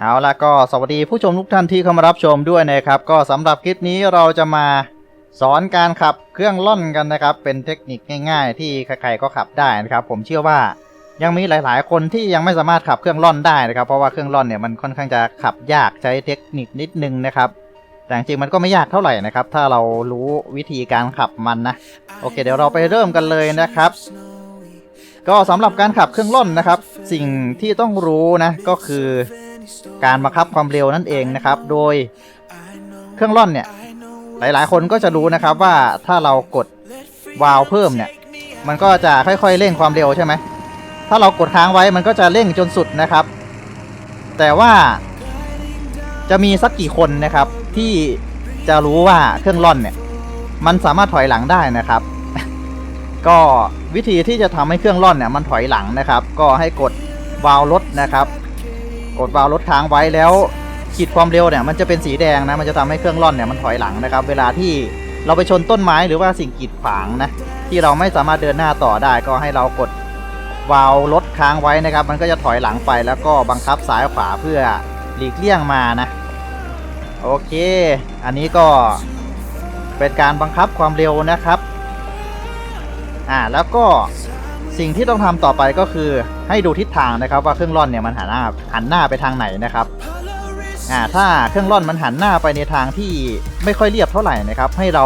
เอาละก็สวัสดีผู้ชมทุกท่านที่เข้ามารับชมด้วยนะครับ ก็สำหรับคลิปนี้เราจะมาสอนการขับเครื่องล่อนกันนะครับ เป็นเทคนิคง่าย ๆ ที่ใครๆก็ขับได้นะครับ ผมเชื่อว่ายังมีหลายๆ คนที่ยังไม่สามารถขับเครื่องล่อนได้นะครับ เพราะว่าเครื่องล่อนเนี่ยมันค่อนข้างจะขับยากใช้เทคนิคนิดนึงนะครับแต่จริงมันก็ไม่ยากเท่าไหร่นะครับ ถ้าเรารู้วิธีการขับมันนะ โอเค เดี๋ยวเราไปเริ่มกันเลยนะครับ ก็สำหรับการขับเครื่องล่อนนะครับ สิ่งที่ต้องรู้นะก็คือ การบังคับความเร็วนั่นเองนะครับ โดยเครื่องล่อนเนี่ย หลายๆ คนก็จะรู้นะครับว่าถ้าเรากดวาล์วเพิ่มเนี่ย มันก็จะค่อยๆเร่งความเร็วใช่ไหม ถ้าเรากดค้างไว้มันก็จะเร่งจนสุดนะครับ แต่ว่าจะมีสักกี่คนนะครับ ที่จะรู้ว่าเครื่องล่อนเนี่ย มันสามารถถอยหลังได้นะครับ ก็วิธีที่จะทำให้เครื่องร่อนเนี่ยมันถอยหลังนะครับ ก็ให้กดวาล์วรถนะครับ กดวาล์วรถค้างไว้แล้วขีดความเร็วเนี่ยมันจะเป็นสีแดงนะมันจะทำให้เครื่องร่อนเนี่ยมันถอยหลังนะครับ เวลาที่เราไปชนต้นไม้หรือว่าสิ่งกีดขวางนะที่เราไม่สามารถเดินหน้าต่อได้ก็ให้เรากดวาล์วรถค้างไว้นะครับ มันก็จะถอยหลังไปแล้วก็บังคับซ้ายขวาเพื่อหลีกเลี่ยงมานะโอเค อันนี้ก็เป็นการบังคับความเร็วนะครับ อ่าแล้วก็ สิ่งที่ต้องทำต่อไปก็คือให้ดูทิศทางนะครับว่าเครื่องร่อนเนี่ยมันหันหน้าหันหน้าไปทางไหนนะครับอ่าถ้าเครื่องร่อนมันหันหน้าไปในทางที่ไม่ค่อยเรียบเท่าไหร่นะครับ ให้เรา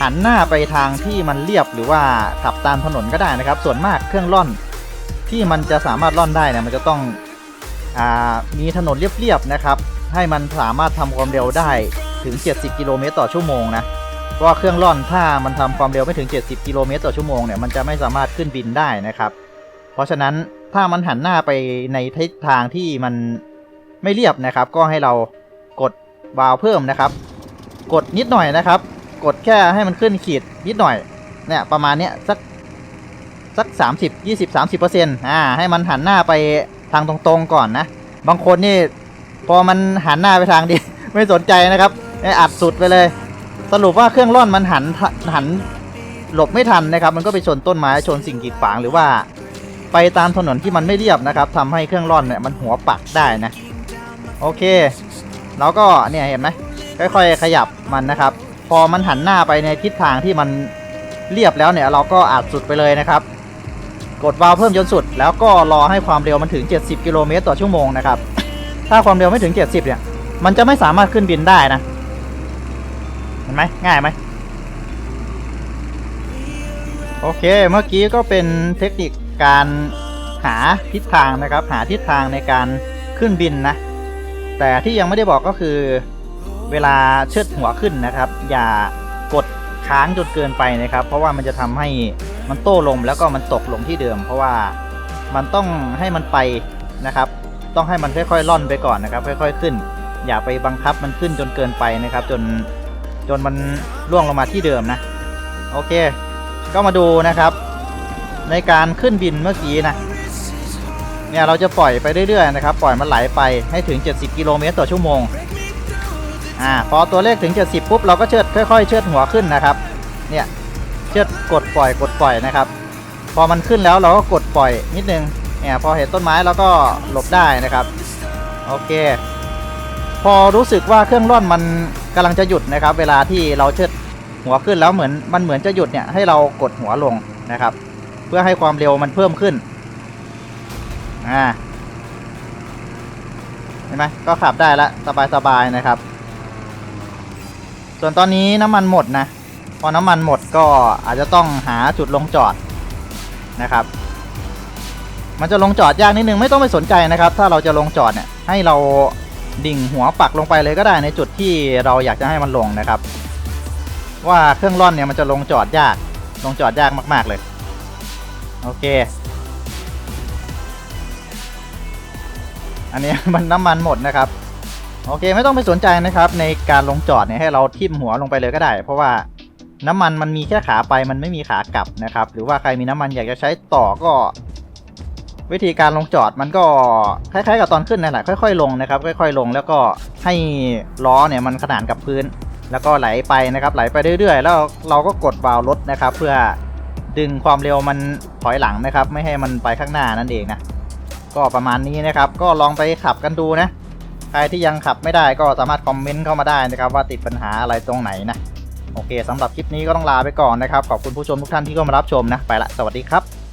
หันหน้าไปทางที่มันเรียบหรือว่าขับตามถนนก็ได้นะครับ ส่วนมากเครื่องร่อนที่มันจะสามารถร่อนได้เนี่ยมันจะต้องอ่ามีถนนเรียบๆนะครับ ให้มันสามารถทำความเร็วได้ถึง 70 กิโลเมตรต่อชั่วโมงนะ เพราะว่าเครื่องร่อนถ้ามันทำความเร็วไม่ถึง 70 กิโลเมตรต่อชั่วโมงเนี่ยมันจะไม่สามารถขึ้นบินได้นะครับ เพราะฉะนั้นถ้ามันหันหน้าไปในทิศทางที่มันไม่เรียบนะครับ ก็ให้เรากดวาล์วเพิ่มนะครับ กดนิดหน่อยนะครับ กดแค่ให้มันขึ้นขีดนิดหน่อยเนี่ยประมาณเนี้ยสักสัก 30 20 30เปอร์เซ็นต์อ่าให้มันหันหน้าไปทางตรงๆก่อนนะ บางคนนี่พอมันหันหน้าไปทางดีไม่สนใจนะครับอัดสุดไปเลย สรุปว่าเครื่องร่อนมันหันหันหลบไม่ทันนะครับ มันก็ไปชนต้นไม้ชนสิ่งกีดขวางหรือว่า ไปตามถนนที่มันไม่เรียบนะครับทำให้เครื่องร่อนเนี่ยมันหัวปักได้นะ โอเค แล้วก็เนี่ยเห็นไหมค่อยๆ ขยับมันนะครับ พอมันหันหน้าไปในทิศทางที่มันเรียบแล้วเนี่ยเราก็อัดสุดไปเลยนะครับ กดวาล์วเพิ่มจนสุด แล้วก็รอให้ความเร็วมันถึง 70 กิโลเมตรต่อชั่วโมงนะครับ ถ้าความเร็วไม่ถึง 70 เนี่ย มันจะไม่สามารถขึ้นบินได้นะ เห็นไหมง่ายไหมโอเคเมื่อกี้ก็เป็นเทคนิคการหาทิศทางนะครับ หาทิศทางในการขึ้นบินนะ แต่ที่ยังไม่ได้บอกก็คือเวลาเชิดหัวขึ้นนะครับ อย่ากดค้างจนเกินไปนะครับ เพราะว่ามันจะทำให้มันโต้ลมแล้วก็มันตกลงที่เดิม เพราะว่ามันต้องให้มันไปนะครับ ต้องให้มันค่อยๆล่อนไปก่อนนะครับ ค่อย ๆ ขึ้น อย่าไปบังคับมันขึ้นจนเกินไปนะครับ จน จนมันล่วงลงมาที่เดิมนะ โอเค ก็มาดูนะครับ ในการขึ้นบินเมื่อกี้นะเนี่ยเราจะปล่อยไปเรื่อยๆนะครับ ปล่อยมันไหลไปให้ถึง 70 กิโลเมตรต่อชั่วโมงอ่าพอตัวเลขถึง 70 ปุ๊บเราก็เชิดค่อยๆ เชิดหัวขึ้นนะครับ เนี่ยเชิดกดปล่อยกดปล่อยนะครับ พอมันขึ้นแล้วเราก็กดปล่อยนิดนึงเนี่ยพอเห็นต้นไม้เราก็หลบได้นะครับ โอเค พอรู้สึกว่าเครื่องร่อนมัน กำลังจะหยุดนะครับ เวลาที่เราเชิดหัวขึ้นแล้วเหมือนมันเหมือนจะหยุดเนี่ยให้เรากดหัวลงนะครับ เพื่อให้ความเร็วมันเพิ่มขึ้นอ่าเห็นไหมก็ขับได้ล้วสบายๆนะครับ ส่วนตอนนี้น้ำมันหมดนะพอน้ำมันหมดก็อาจจะต้องหาจุดลงจอดนะครับ มันจะลงจอดยากนิดนึงไม่ต้องไปสนใจนะครับ ถ้าเราจะลงจอดเนี่ยให้เรา ดิ่งหัวปักลงไปเลยก็ได้ในจุดที่เราอยากจะให้มันลงนะครับ ว่าเครื่องร่อนเนี่ยมันจะลงจอดยาก ลงจอดยากมาก ๆเลย โอเค อันนี้มันน้ำมันหมดนะครับ โอเคไม่ต้องไปสนใจนะครับ ในการลงจอดเนี่ยให้เราทิ่มหัวลงไปเลยก็ได้ เพราะว่าน้ำมันมันมีแค่ขาไปมันไม่มีขากลับนะครับ หรือว่าใครมีน้ำมันอยากจะใช้ต่อก็ วิธีการลงจอดมันก็คล้ายๆ กับตอนขึ้นนั่นแหละค่อย ๆ ลงนะครับ ค่อย ๆ ลงแล้วก็ให้ล้อเนี่ยมันขนานกับพื้น แล้วก็ไหลไปนะครับ ไหลไปเรื่อยๆ แล้วเราก็กดวาล์วรถนะครับ เพื่อดึงความเร็วมันถอยหลังนะครับ ไม่ให้มันไปข้างหน้านั่นเองนะก็ประมาณนี้นะครับ ก็ลองไปขับกันดูนะ ใครที่ยังขับไม่ได้ก็สามารถคอมเมนต์เข้ามาได้นะครับ ว่าติดปัญหาอะไรตรงไหนนะโอเคสำหรับคลิปนี้ก็ต้องลาไปก่อนนะครับขอบคุณผู้ชมทุกท่านที่เข้ามารับชมนะไปละสวัสดีครับ